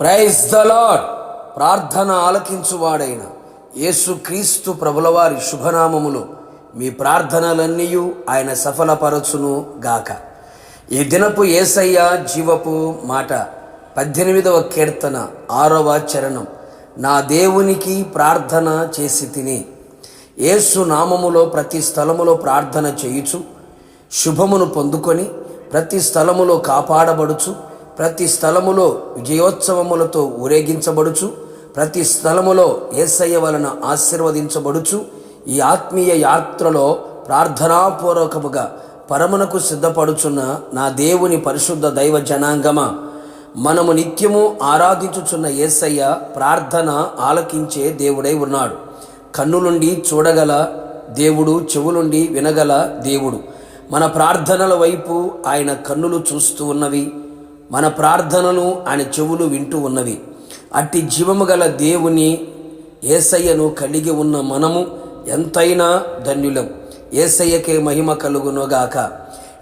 Praise the lord ప్రార్థన ఆలకించువాడైన యేసుక్రీస్తు ప్రభులవారి శుభనామములు. మీ ప్రార్థనలన్నీ ఆయన సఫలపరచును గాక. ఈ దినపు ఏసయ్య జీవపు మాట పద్దెనిమిదవ కీర్తన ఆరవ చరణం. నా దేవునికి ప్రార్థన చేసి తిని. యేసు నామములో ప్రతి స్థలములో ప్రార్థన చేయుచు శుభమును పొందుకొని ప్రతి స్థలములో కాపాడబడుచు ప్రతి స్థలములో విజయోత్సవములతో ఊరేగించబడుచు ప్రతి స్థలములో ఏసయ్య వలన ఆశీర్వదించబడుచు ఈ ఆత్మీయ యాత్రలో ప్రార్థనాపూర్వకముగా పరమునకు సిద్ధపడుచున్న నా దేవుని పరిశుద్ధ దైవ జనాంగమ. మనము నిత్యము ఆరాధించుచున్న ఏసయ్య ప్రార్థన ఆలకించే దేవుడై ఉన్నాడు. కన్నులుండి చూడగల దేవుడు చెవులుండి వినగల దేవుడు. మన ప్రార్థనల వైపు ఆయన కన్నులు చూస్తూ ఉన్నవి. మన ప్రార్థనలు ఆయన చెవులు వింటూ ఉన్నవి. అట్టి జీవము గల దేవుని ఏసయ్యను కలిగి ఉన్న మనము ఎంతైనా ధన్యులం. ఏసయ్యకే మహిమ కలుగునుగాక.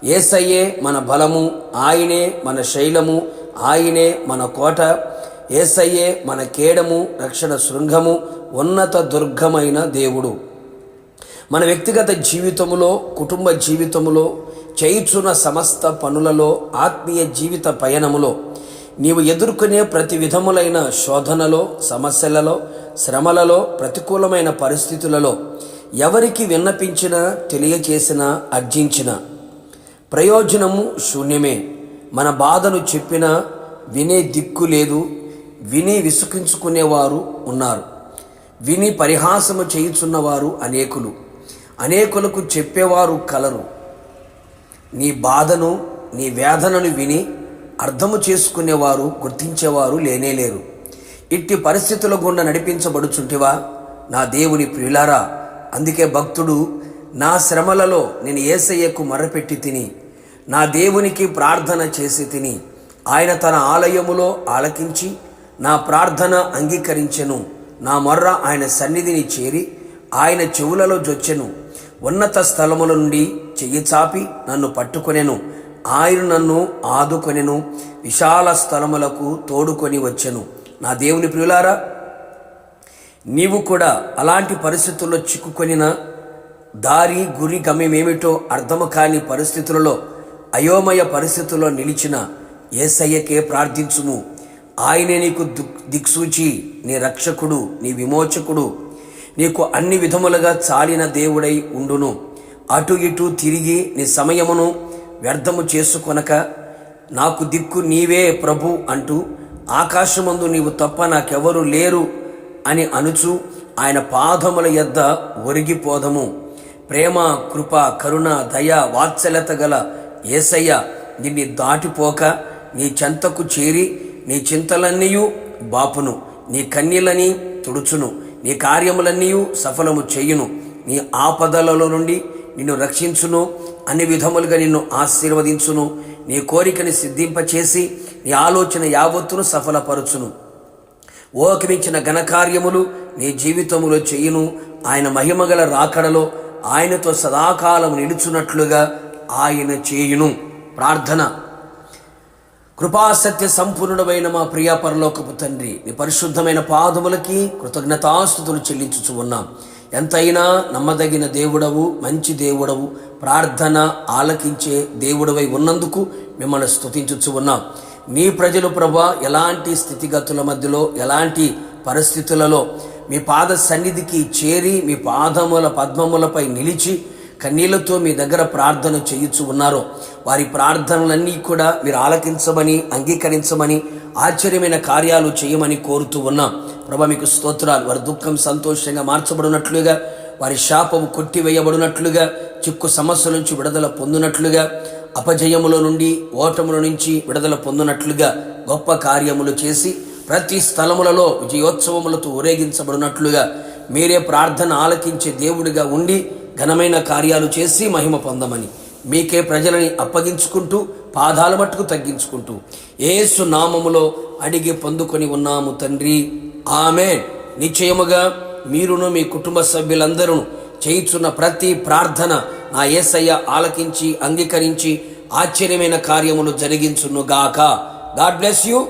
ఏసయ్యే మన బలము ఆయనే మన శైలము ఆయనే మన కోట. ఏసయ్యే మన కేడము రక్షణ శృంగము ఉన్నత దుర్గమైన దేవుడు. మన వ్యక్తిగత జీవితములో కుటుంబ జీవితములో చేయుచున్న సమస్త పనులలో ఆత్మీయ జీవిత పయనములో నీవు ఎదుర్కొనే ప్రతి విధములైన శోధనలో సమస్యలలో శ్రమలలో ప్రతికూలమైన పరిస్థితులలో ఎవరికి విన్నపించినా తెలియచేసినా అర్జించినా. ప్రయోజనము శూన్యమే. మన బాధను చెప్పినా వినే దిక్కు లేదు విని విసుకించుకునేవారు ఉన్నారు. విని పరిహాసము చేయుచున్నవారు అనేకులు. అనేకులకు చెప్పేవారు కలరు. నీ బాధను నీ వేదనను విని అర్థము చేసుకునేవారు గుర్తించేవారు లేనేలేరు ఇట్టి పరిస్థితుల గుండా నడిపించబడుచుంటివా? నా దేవుని ప్రియులారా అందుకే భక్తుడు నా శ్రమలలో నేను ఏసయ్యకు మర్రపెట్టి తిని నా దేవునికి ప్రార్థన చేసి తిని ఆయన తన ఆలయములో ఆలకించి నా ప్రార్థన అంగీకరించెను. నా మొర్ర ఆయన సన్నిధిని చేరి ఆయన చెవులలో జొచ్చెను. ఉన్నత స్థలముల నుండి చెయ్యి చాపి నన్ను పట్టుకొనెను. ఆయన నన్ను ఆదుకొనెను. విశాల స్థలములకు తోడుకొని వచ్చెను. నా దేవుని ప్రియులారా నీవు కూడా అలాంటి పరిస్థితుల్లో చిక్కుకొనిన దారి గురి గమ్యమేమిటో అర్థము కాని పరిస్థితులలో అయోమయ పరిస్థితుల్లో నిలిచిన ఏసయ్యకే ప్రార్థించుము. ఆయనే నీకు దిక్సూచి నీ రక్షకుడు నీ విమోచకుడు నీకు అన్ని విధములుగా చాలిన దేవుడై ఉండును. అటు ఇటు తిరిగి నీ సమయమును వ్యర్థము చేసుకొనక నాకు దిక్కు నీవే ప్రభు అంటూ ఆకాశమందు నీవు తప్ప నాకెవరు లేరు అని అనుచు ఆయన పాదముల యొద్ద ఒరిగిపోదము. ప్రేమ కృప కరుణ దయ వాత్సల్యత గల ఏసయ్య నిన్ను దాటిపోక నీ చెంతకు చేరి నీ చింతలన్నీయు బాపును నీ కన్నీళ్ళని తుడుచును. నీ కార్యములన్నీ సఫలము చేయును. నీ ఆపదలలో నుండి నిన్ను రక్షించును. అన్ని విధములుగా నిన్ను ఆశీర్వదించును. నీ కోరికని సిద్ధింపచేసి నీ ఆలోచన యావత్తును సఫలపరచును. ఓకమించిన ఘనకార్యములు నీ జీవితములో చేయును. ఆయన మహిమగల రాకడలో ఆయనతో సదాకాలం నిలుచున్నట్లుగా ఆయన చేయును. ప్రార్థన. కృపాసత్య సంపూర్ణుడమైన మా ప్రియ పరలోకపు తండ్రి నీ పరిశుద్ధమైన పాదములకి కృతజ్ఞతాస్థుతులు చెల్లించుచు ఉన్నాం. ఎంతైనా నమ్మదగిన దేవుడవు మంచి దేవుడవు ప్రార్థన ఆలకించే దేవుడవై ఉన్నందుకు మిమ్మల్ని స్థుతించుచు ఉన్నాం. నీ ప్రజలు ప్రభా ఎలాంటి స్థితిగతుల మధ్యలో ఎలాంటి పరిస్థితులలో మీ పాద సన్నిధికి చేరి మీ పాదముల పద్మములపై నిలిచి కన్నీళ్ళతో మీ దగ్గర ప్రార్థన చేయొచ్చు ఉన్నారో వారి ప్రార్థనలన్నీ కూడా మీరు ఆలకించమని అంగీకరించమని ఆశ్చర్యమైన కార్యాలు చేయమని కోరుతూ ఉన్నాం. ప్రభా మీకు స్తోత్రాలు. వారి దుఃఖం సంతోషంగా మార్చబడినట్లుగా వారి శాపము కొట్టివేయబడినట్లుగా చిక్కు సమస్యల నుంచి విడుదల పొందినట్లుగా అపజయముల నుండి ఓటముల నుంచి విడుదల పొందినట్లుగా గొప్ప కార్యములు చేసి ప్రతి స్థలములలో విజయోత్సవములతో ఊరేగించబడినట్లుగా మీరే ప్రార్థన ఆలకించే దేవుడిగా ఉండి ఘనమైన కార్యాలు చేసి మహిమ పొందమని. మీకే ప్రజలని అప్పగించుకుంటూ పాదాల మట్టుకు తగ్గించుకుంటూ. ఏసు నామములో అడిగి పొందుకొని ఉన్నాము తండ్రి. ఆమె నిశ్చయముగా మీరును మీ కుటుంబ సభ్యులందరూ చేయుచున్న ప్రతి ప్రార్థన నా ఏసయ్య ఆలకించి అంగీకరించి ఆశ్చర్యమైన కార్యములు జరిగించును గాక గాడ్ బ్లెస్ యూ.